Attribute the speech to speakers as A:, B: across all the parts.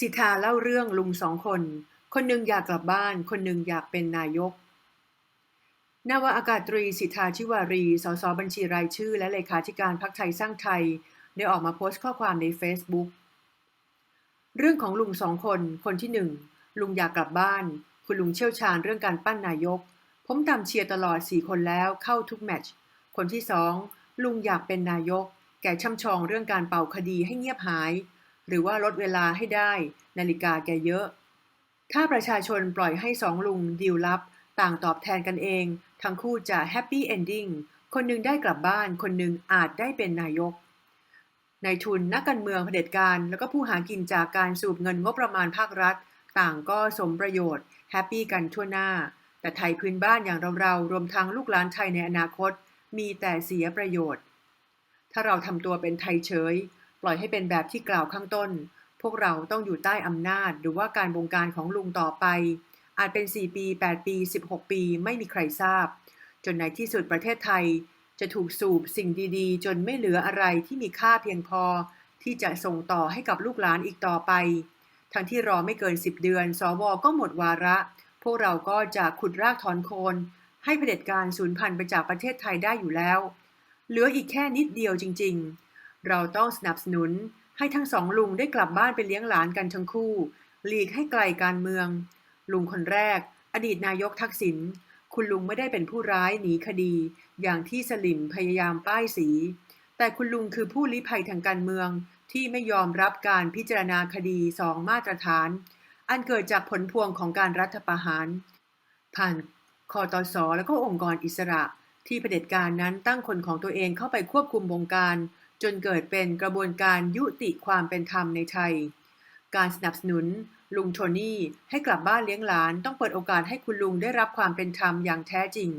A: สิทธาเล่าเรื่องลุงสองคน คนหนึ่งอยากกลับบ้าน คนหนึ่งอยากเป็นนายก นาวาอากาศตรีสิทธาชิวารี สสบัญชีรายชื่อ และเลขาธิการพรรคไทยสร้างไทย ได้ออกมาโพสต์ข้อความใน Facebook เรื่องของลุงสองคน คนที่หนึ่งลุงอยากกลับบ้าน คุณลุงเชี่ยวชาญเรื่องการปั้นนายก ผมตามเชียร์ตลอด4คนแล้วเข้าทุกแมตช์ คนที่สองลุงอยากเป็นนายก แกช่ำชองเรื่องการเป่าคดีให้เงียบหาย หรือว่าลดเวลาให้ได้ นาฬิกาแกเยอะ ถ้าประชาชนปล่อยให้สองลุงดีลลับ ต่างตอบแทนกันเอง ทั้งคู่จะแฮปปี้เอนดิ้งคนหนึ่งได้กลับบ้าน คนหนึ่งอาจได้เป็นนายกนายทุนนักการเมืองเผด็จการ แล้วก็ผู้หากินจากการสูบเงินงบประมาณภาครัฐ ต่างก็สมประโยชน์ แฮปปี้กันทั่วหน้า แต่ไทยพื้นบ้านอย่างเราๆรวมทั้งลูกหลานไทยในอนาคต มีแต่เสียประโยชน์ ถ้าเราทำตัวเป็นไทยเฉย ล่อยให้เป็นแบบที่กล่าวข้างต้น พวกเราต้องอยู่ใต้อำนาจ หรือว่าการบงการของลุงต่อไป อาจเป็น 4 ปี 8 ปี 16 ปีไม่มีใครทราบ จนในที่สุดประเทศไทย จะถูกสูบสิ่งดีๆ จนไม่เหลืออะไรที่มีค่าเพียงพอ ที่จะส่งต่อให้กับลูกหลานอีกต่อไป ทั้งที่รอไม่เกิน 10 เดือน สวก็หมดวาระ พวกเราก็จะขุดรากถอนโคนให้เผด็จการสูญพันธุ์ไปจากประเทศไทยได้อยู่แล้ว เหลืออีกแค่นิดเดียวจริง ๆ เราต้องสนับสนุนให้ทั้งสองลุงได้กลับบ้านไปเลี้ยงหลานกันทั้งคู่ หลีกให้ไกลการเมือง ลุงคนแรก อดีตนายกทักษิณ คุณลุงไม่ได้เป็นผู้ร้ายหนีคดี อย่างที่สลิมพยายามป้ายสี แต่คุณลุงคือผู้ลี้ภัยทางการเมืองที่ไม่ยอมรับการพิจารณาคดีสองมาตรฐาน อันเกิดจากผลพวงของการรัฐประหาร ผ่านคอตสและก็องค์กรอิสระ ที่เผด็จการนั้นตั้งคนของตัวเองเข้าไปควบคุมวงการ จนเกิดเป็นกระบวนการยุติความเป็นธรรมในไทย การสนับสนุน ลุงโทนี่ให้กลับบ้านเลี้ยงหลานต้องเปิดโอกาสให้คุณลุงได้รับความเป็นธรรมอย่างแท้จริง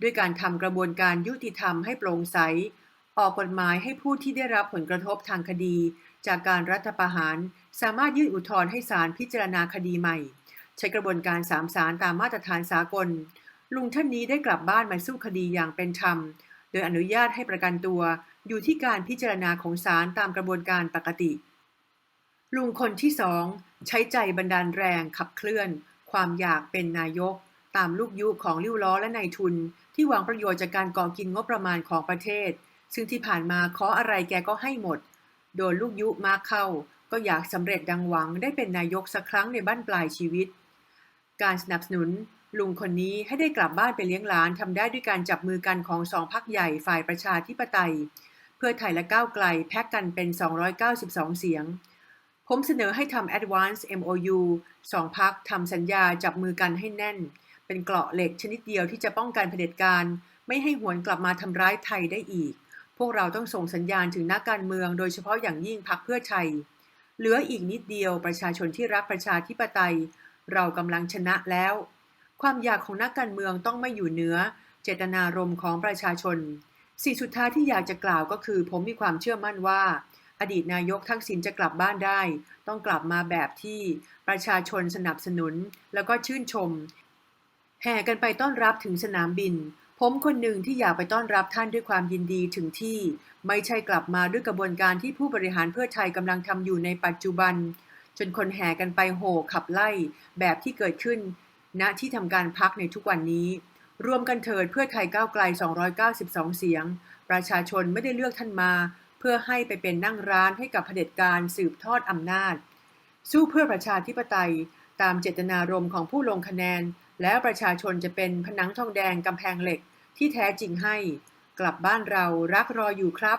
A: ด้วยการทำกระบวนการยุติธรรมให้โปร่งใส ออกกฎหมายให้ผู้ที่ได้รับผลกระทบทางคดี จากการรัฐประหาร สามารถยื่นอุทธรณ์ให้ศาลพิจารณาคดีใหม่ ใช้กระบวนการสามศาลตามมาตรฐานสากล ลุงท่านนี้ได้กลับบ้านมาสู้คดีอย่างเป็นธรรม โดยอนุญาตให้ประกันตัว อยู่ที่การพิจารณาของศาลตามกระบวนการปกติ ลุงคนที่สองใช้ใจบันดาลแรงขับเคลื่อน ความอยากเป็นนายก ตามลูกยุของลิ้วล้อและนายทุน ที่หวังประโยชน์จากการก่อกินงบประมาณของประเทศ ซึ่งที่ผ่านมาขออะไรแกก็ให้หมด โดนลูกยุมากเข้า ก็อยากสำเร็จดังหวังได้เป็นนายกสักครั้งในบ้านปลายชีวิต การสนับสนุนลุงคนนี้ให้ได้กลับบ้านไปเลี้ยงหลานทำได้ด้วยการจับมือกันของสองพักใหญ่ฝ่ายประชาธิปไตย เพื่อไทยและก้าวไกลแพ็กกันเป็น 292 เสียง ผมเสนอให้ทำ Advance MOU สองพักทำสัญญาจับมือกันให้แน่น เป็นเกราะเหล็กชนิดเดียวที่จะป้องกันเผด็จการ ไม่ให้หวนกลับมาทำร้ายไทยได้อีก พวกเราต้องส่งสัญญาณถึงนักการเมือง โดยเฉพาะอย่างยิ่งพักเพื่อไทย เหลืออีกนิดเดียวประชาชนที่รักประชาธิปไตย เรากำลังชนะแล้ว ความอยากของนักการเมืองต้องไม่อยู่เหนือ เจตนารมณ์ของประชาชน สิ่งสุดท้ายที่อยากจะกล่าวก็คือ ผมมีความเชื่อมั่นว่า อดีตนายกทักษิณจะกลับบ้านได้ ต้องกลับมาแบบที่ประชาชนสนับสนุน แล้วก็ชื่นชม แห่กันไปต้อนรับถึงสนามบิน ผมคนหนึ่งที่อยากไปต้อนรับท่านด้วยความยินดีถึงที่ ไม่ใช่กลับมาด้วยกระบวนการที่ผู้บริหารเพื่อไทยกำลังทำอยู่ในปัจจุบัน จนคนแห่กันไปโห่ขับไล่แบบที่เกิดขึ้นณที่ทำการพักในทุกวันนี้ รวมกันเถิดเพื่อไทยก้าวไกล 292 เสียง ประชาชนไม่ได้เลือกท่านมา เพื่อให้ไปเป็นนั่งร้านให้กับเผด็จการสืบทอดอำนาจ สู้เพื่อประชาธิปไตย ตามเจตนารมณ์ของผู้ลงคะแนน แล้วประชาชนจะเป็นผนังทองแดงกำแพงเหล็กที่แท้จริงให้ กลับบ้านเรารักรออยู่ครับ